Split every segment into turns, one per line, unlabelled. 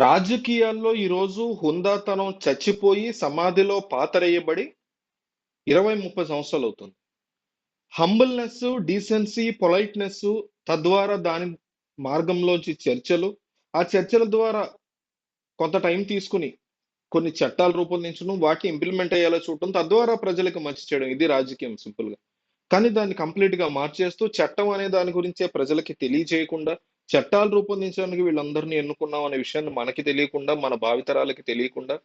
రాజకీయాల్లో ఈరోజు హుందాతనం చచ్చిపోయి సమాధిలో పాతరేయబడి ఇరవై ముప్పై సంవత్సరాలు అవుతుంది. హంబుల్నెస్ డీసెన్సీ పొలైట్నెస్ తద్వారా దాని మార్గంలోంచి చర్చలు ఆ చర్చల ద్వారా కొంత టైం తీసుకుని కొన్ని చట్టాలు రూపొందించడం వాటిని ఇంప్లిమెంట్ అయ్యేలా చూడటం తద్వారా ప్రజలకు మంచి చేయడం ఇది రాజకీయం సింపుల్గా. కానీ దాన్ని కంప్లీట్గా మార్చేస్తూ చట్టం అనే దాని గురించే ప్రజలకి తెలియజేయకుండా చట్టాలు రూపొందించడానికి వీళ్ళందరినీ ఎన్నుకున్నాం అనే విషయాన్ని మనకి తెలియకుండా మన భావితరాలకి తెలియకుండా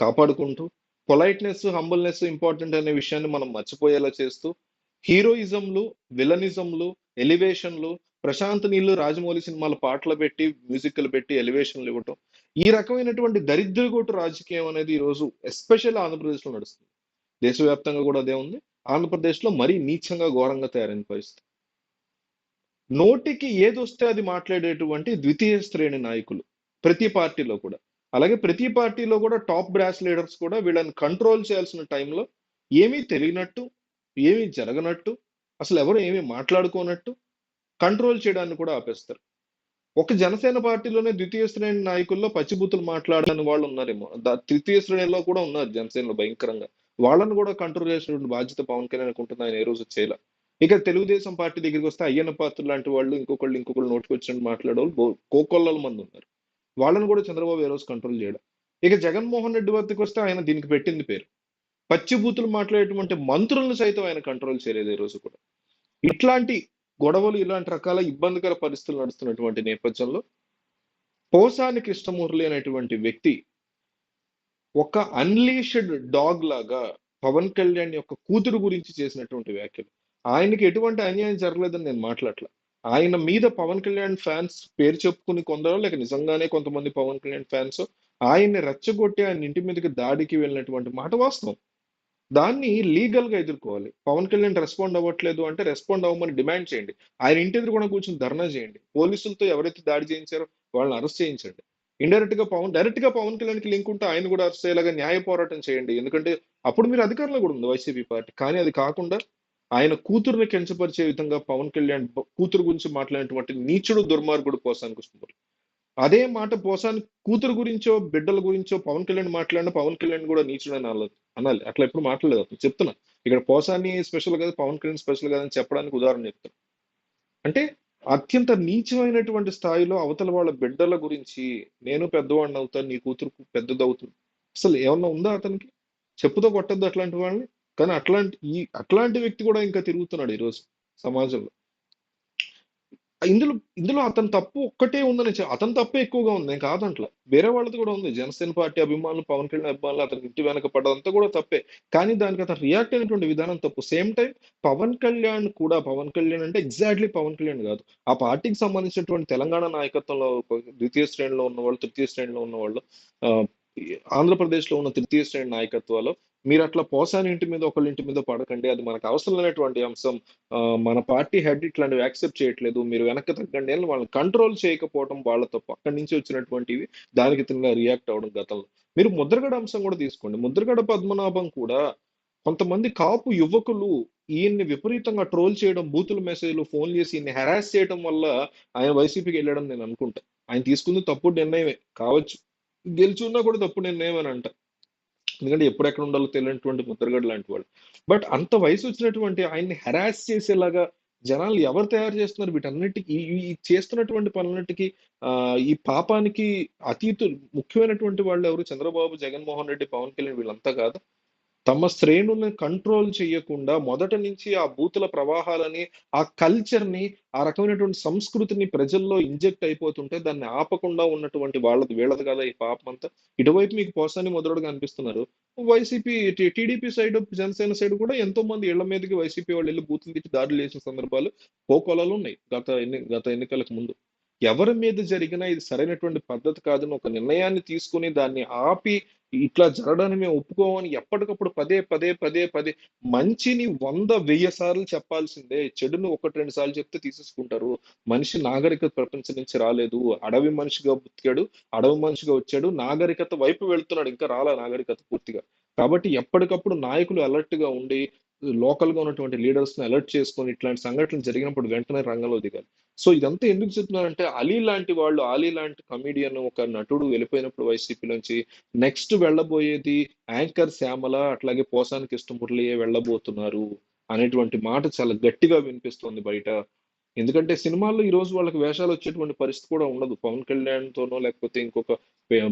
కాపాడుకుంటూ పొలైట్నెస్ హంబుల్నెస్ ఇంపార్టెంట్ అనే విషయాన్ని మనం మర్చిపోయేలా చేస్తూ హీరోయిజంలు విలనిజంలు ఎలివేషన్లు ప్రశాంత్ నీళ్ళు రాజమౌళి సినిమాల పాటలు పెట్టి మ్యూజిక్లు పెట్టి ఎలివేషన్లు ఇవ్వటం ఈ రకమైనటువంటి దరిద్రగోటు రాజకీయం అనేది ఈ రోజు ఎస్పెషల్ ఆంధ్రప్రదేశ్లో నడుస్తుంది. దేశవ్యాప్తంగా కూడా అదే ఉంది. ఆంధ్రప్రదేశ్లో మరీ నీచంగా ఘోరంగా తయారైన పరిస్థితి. నోటికి ఏదొస్తే అది మాట్లాడేటువంటి ద్వితీయ శ్రేణి నాయకులు ప్రతి పార్టీలో కూడా. అలాగే ప్రతి పార్టీలో కూడా టాప్ బ్రాస్ లీడర్స్ కూడా వీళ్ళని కంట్రోల్ చేయాల్సిన టైంలో ఏమీ తెలియనట్టు ఏమీ జరగనట్టు అసలు ఎవరు ఏమీ మాట్లాడుకోనట్టు కంట్రోల్ చేయడాన్ని కూడా ఆపేస్తారు. ఒక జనసేన పార్టీలోనే ద్వితీయ శ్రేణి నాయకుల్లో పచ్చిబూతులు మాట్లాడని వాళ్ళు ఉన్నారేమో. దా- తృతీయ శ్రేణిలో కూడా ఉన్నారు జనసేనలో భయంకరంగా. వాళ్ళని కూడా కంట్రోల్ చేసినటువంటి బాధ్యత పవన్ కళ్యాణ్ అనుకుంటున్నా ఆయన ఏ రోజు చేయలే. ఇక తెలుగుదేశం పార్టీ దగ్గరికి వస్తే అయ్యన్న పాత్ర లాంటి వాళ్ళు ఇంకొకళ్ళు ఇంకొకళ్ళు నోటికి మాట్లాడేవాళ్ళు కోకొల్లల మంది ఉన్నారు. వాళ్ళని కూడా చంద్రబాబు ఏ రోజు కంట్రోల్ చేయడం. ఇక జగన్మోహన్ రెడ్డి వద్దకు వస్తే ఆయన దీనికి పెట్టింది పేరు. పచ్చిబూతులు మాట్లాడేటువంటి మంత్రులను సైతం ఆయన కంట్రోల్ చేయలేదు ఈ రోజు కూడా. ఇట్లాంటి గొడవలు ఇలాంటి రకాల ఇబ్బందికర పరిస్థితులు నడుస్తున్నటువంటి నేపథ్యంలో పోసాని కృష్ణమూర్తి అనేటువంటి వ్యక్తి ఒక అన్లీషడ్ డాగ్ లాగా పవన్ కళ్యాణ్ యొక్క కూతురు గురించి చేసినటువంటి వ్యాఖ్యలు. ఆయనకి ఎటువంటి అన్యాయం జరగలేదని నేను మాట్లాడలే ఆయన మీద పవన్ కళ్యాణ్ ఫ్యాన్స్ పేరు చెప్పుకుని కొందరో లేక నిజంగానే కొంతమంది పవన్ కళ్యాణ్ ఫ్యాన్స్ ఆయన్ని రెచ్చగొట్టి ఆయన ఇంటి మీదకి దాడికి వెళ్ళినటువంటి మాట వాస్తవం. దాన్ని లీగల్గా ఎదుర్కోవాలి. పవన్ కళ్యాణ్ రెస్పాండ్ అవ్వట్లేదు అంటే రెస్పాండ్ అవ్వమని డిమాండ్ చేయండి. ఆయన ఇంటి ఎదురు కూడా కూర్చొని ధర్నా చేయండి. పోలీసులతో ఎవరైతే దాడి చేయించారో వాళ్ళని అరెస్ట్ చేయించండి. ఇండైరెక్ట్గా పవన్ డైరెక్ట్గా పవన్ కళ్యాణ్కి లింక్ ఉంటే ఆయన కూడా అరెస్ట్ అయ్యేలాగా న్యాయ పోరాటం చేయండి. ఎందుకంటే అప్పుడు మీరు అధికారంలో కూడా ఉంది వైసీపీ పార్టీ. కానీ అది కాకుండా ఆయన కూతురుని కించపరిచే విధంగా పవన్ కళ్యాణ్ కూతురు గురించి మాట్లాడినటువంటి నీచుడు దుర్మార్గుడు పోసానికి వస్తున్నారు. అదే మాట పోసాని కూతురు గురించో బిడ్డల గురించో పవన్ కళ్యాణ్ మాట్లాడిన పవన్ కళ్యాణ్ కూడా నీచుడు అని అనాలి అనాలి. అట్లా ఎప్పుడు మాట్లాడలేదు. అతను చెప్తున్నా. ఇక్కడ పోసాని స్పెషల్ కాదు పవన్ కళ్యాణ్ స్పెషల్ కాదని చెప్పడానికి ఉదాహరణ చెప్తున్నా. అంటే అత్యంత నీచమైనటువంటి స్థాయిలో అవతల వాళ్ళ బిడ్డల గురించి నేను పెద్దవాడిని అవుతాను నీ కూతురు పెద్దదవుతుంది. అసలు ఏమన్నా ఉందా అతనికి? చెప్పుతో కొట్టద్దు అట్లాంటి వాళ్ళని? కానీ అట్లాంటి ఈ అట్లాంటి వ్యక్తి కూడా ఇంకా తిరుగుతున్నాడు ఈరోజు సమాజంలో. ఇందులో ఇందులో అతని తప్పు ఒక్కటే ఉందని అతని తప్పే ఎక్కువగా ఉంది. నేను కాదంట్లో వేరే వాళ్ళది కూడా ఉంది. జనసేన పార్టీ అభిమానులు పవన్ కళ్యాణ్ అభిమానులు అతని ఇంటి వెనక పడదంతా కూడా తప్పే. కానీ దానికి అతను రియాక్ట్ అయినటువంటి విధానం తప్పు. సేమ్ టైం పవన్ కళ్యాణ్ కూడా పవన్ కళ్యాణ్ అంటే ఎగ్జాక్ట్లీ పవన్ కళ్యాణ్ కాదు. ఆ పార్టీకి సంబంధించినటువంటి తెలంగాణ నాయకత్వంలో ద్వితీయ శ్రేణిలో ఉన్న వాళ్ళు తృతీయ శ్రేణిలో ఉన్న వాళ్ళు ఆంధ్రప్రదేశ్లో ఉన్న తృతీయ శ్రేణి నాయకత్వాలు మీరు అట్లా పోసాని ఇంటి మీద ఒకళ్ళ ఇంటి మీద పడకండి. అది మనకు అవసరం లేనటువంటి అంశం. ఆ, మన పార్టీ హెడ్ ఇట్లాంటివి యాక్సెప్ట్ చేయట్లేదు. మీరు వెనక్కి తగ్గండి అని వాళ్ళని కంట్రోల్ చేయకపోవడం వాళ్ళ తప్పు అక్కడి నుంచి వచ్చినటువంటివి దానికి తిన్న రియాక్ట్ అవ్వడం గతంలో. మీరు ముద్రగడ అంశం కూడా తీసుకోండి. ముద్రగడ పద్మనాభం కూడా కొంతమంది కాపు యువకులు ఈయన్ని విపరీతంగా ట్రోల్ చేయడం బూతుల మెసేజ్లు ఫోన్ చేసి ఈయన్ని హెరాస్ చేయడం వల్ల ఆయన వైసీపీకి వెళ్ళడం నేను అనుకుంటా. ఆయన తీసుకుంది తప్పుడు నిర్ణయమే. కావచ్చు. గెలుచున్నా కూడా తప్పుడు నిర్ణయం అని అంట ఎందుకంటే ఎప్పుడెక్కడ ఉండాలో తెలియనటువంటి ముద్రగడ లాంటి వాడు బట్ అంత వయసు వచ్చినటువంటి ఆయన్ని హెరాస్ చేసేలాగా జనాలు ఎవరు తయారు చేస్తున్నారు? వీటన్నిటికి ఈ చేస్తున్నటువంటి పనులన్నిటికీ ఆ ఈ పాపానికి అతీతు ముఖ్యమైనటువంటి వాళ్ళు ఎవరు? చంద్రబాబు జగన్మోహన్ రెడ్డి పవన్ కళ్యాణ్ వీళ్ళంతా కాదు. తమ శ్రేణులను కంట్రోల్ చేయకుండా మొదట నుంచి ఆ బూతుల ప్రవాహాలని ఆ కల్చర్ని ఆ రకమైనటువంటి సంస్కృతిని ప్రజల్లో ఇంజెక్ట్ అయిపోతుంటే దాన్ని ఆపకుండా ఉన్నటువంటి వాళ్ళది వీళ్ళది కదా ఈ పాపం అంతా ఇటువైపు మీకు పోసాని మొదలుగా అనిపిస్తున్నారు. YCP TDP side Janasena side కూడా ఎంతో మంది ఇళ్ళ మీదకి వైసీపీ వాళ్ళు వెళ్ళి బూతులు తెచ్చి దాడులు చేసిన సందర్భాలు కోకొలాలు ఉన్నాయి గత ఎన్ని గత ఎన్నికలకు ముందు. ఎవరి మీద జరిగినా ఇది సరైనటువంటి పద్ధతి కాదని ఒక నిర్ణయాన్ని తీసుకుని దాన్ని ఆపి ఇట్లా జరగడానికి మేము ఒప్పుకోమని ఎప్పటికప్పుడు పదే పదే పదే పదే మంచిని వంద వెయ్యి సార్లు చెప్పాల్సిందే. చెడును ఒకటి రెండు సార్లు చెప్తే తీసేసుకుంటారు. మనిషి నాగరికత ప్రపంచం నుంచి రాలేదు. అడవి మనిషిగా బతికాడు. అడవి మనిషిగా వచ్చాడు. నాగరికత వైపు వెళ్తున్నాడు. ఇంకా రాలా నాగరికత పూర్తిగా. కాబట్టి ఎప్పటికప్పుడు నాయకులు అలర్ట్గా ఉండి లోకల్‌గా ఉన్నటువంటి లీడర్స్‌ని అలర్ట్ చేసుకొని ఇట్లాంటి సంఘటనలు జరిగినప్పుడు వెంటనే రంగంలో దిగాలి. సో ఇదంతా ఎందుకు చెప్తున్నానంటే 'అలీ' లాంటి వాళ్ళు అలీ లాంటి కమెడియన్ ఒక నటుడు వెళ్ళిపోయినప్పుడు వైసీపీలోంచి నెక్స్ట్ వెళ్ళబోయేది యాంకర్ శ్యామల అట్లాగే పోసానికి కృష్ణమురళియే వెళ్ళబోతున్నారు అనేటువంటి మాట చాలా గట్టిగా వినిపిస్తుంది బయట. ఎందుకంటే సినిమాల్లో ఈరోజు వాళ్ళకి వేషాలు వచ్చేటువంటి పరిస్థితి కూడా ఉండదు. 'పవన్ కళ్యాణ్‌తోనో' లేకపోతే ఇంకొక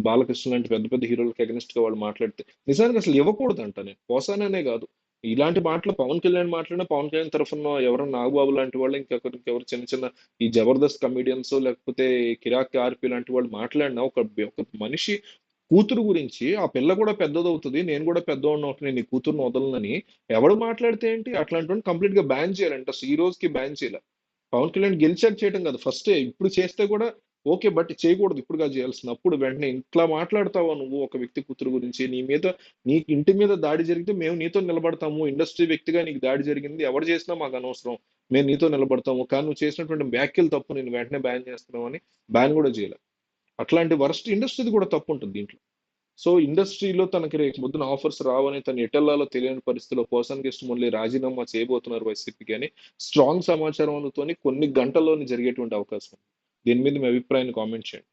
'బాలకృష్ణ' లాంటి పెద్ద పెద్ద హీరోలకి అగెయిన్స్ట్‌గా వాళ్ళు మాట్లాడితే నిజానికి అసలు ఇవ్వకూడదంట నేను. పోసాననే కాదు ఇలాంటి మాటలు 'పవన్ కళ్యాణ్' మాట్లాడినా 'పవన్ కళ్యాణ్' తరఫున ఎవరైనా 'నాగబాబు' లాంటి వాళ్ళు ఇంకొకరికి ఎవరు చిన్న చిన్న ఈ 'జబర్దస్త్' కమెడియన్స్ లేకపోతే 'కిరాక్ ఆర్‌పి' లాంటి వాళ్ళు మాట్లాడినా ఒక ఒక మనిషి కూతురు గురించి ఆ పిల్ల కూడా పెద్దదవుతుంది నేను కూడా పెద్దోడినవుతాను. నేను నీ కూతురిని వదలనని ఎవడు మాట్లాడితే ఏంటి? అట్లాంటివాడిని కంప్లీట్గా బ్యాన్ చేయాలంట. ఈ రోజుకి బ్యాన్ చేయాలి 'పవన్ కళ్యాణ్' గెలిచాక చేయడం కాదు. ఫస్ట్ ఇప్పుడు చేస్తే కూడా ఓకే. బట్ చేయకూడదు. ఇప్పుడు కాదు చేయాల్సింది. అప్పుడు వెంటనే ఇట్లా మాట్లాడతావా నువ్వు ఒక వ్యక్తి కూతురు గురించి? నీ మీద నీ ఇంటి మీద దాడి జరిగితే మేము నీతో నిలబడతాము. ఇండస్ట్రీ వ్యక్తిగా నీకు దాడి జరిగింది. ఎవరు చేసినా మాకనవసరం. మేము నీతో నిలబడతాము. కానీ నువ్వు చేసినటువంటి వ్యాఖ్యలు తప్పు. నేను వెంటనే బ్యాన్ చేస్తున్నావు అని బ్యాన్ కూడా చేయలే అట్లాంటి వరస్ట్ ఇండస్ట్రీది కూడా తప్పు ఉంటుంది దీంట్లో. సో ఇండస్ట్రీలో తనకి రేపు పొద్దున ఆఫర్స్ రావని తను ఎటెల్లాలో తెలియని పరిస్థితిలో పర్సన్ గెస్ట్ మళ్ళీ రాజీనామా చేయబోతున్నారు వైసీపీకి అని స్ట్రాంగ్ సమాచారం అందుతోని కొన్ని గంటల్లోనే జరిగేటువంటి అవకాశం ఉంది. దీని మీద మీ అభిప్రాయాన్ని కామెంట్ చేయండి.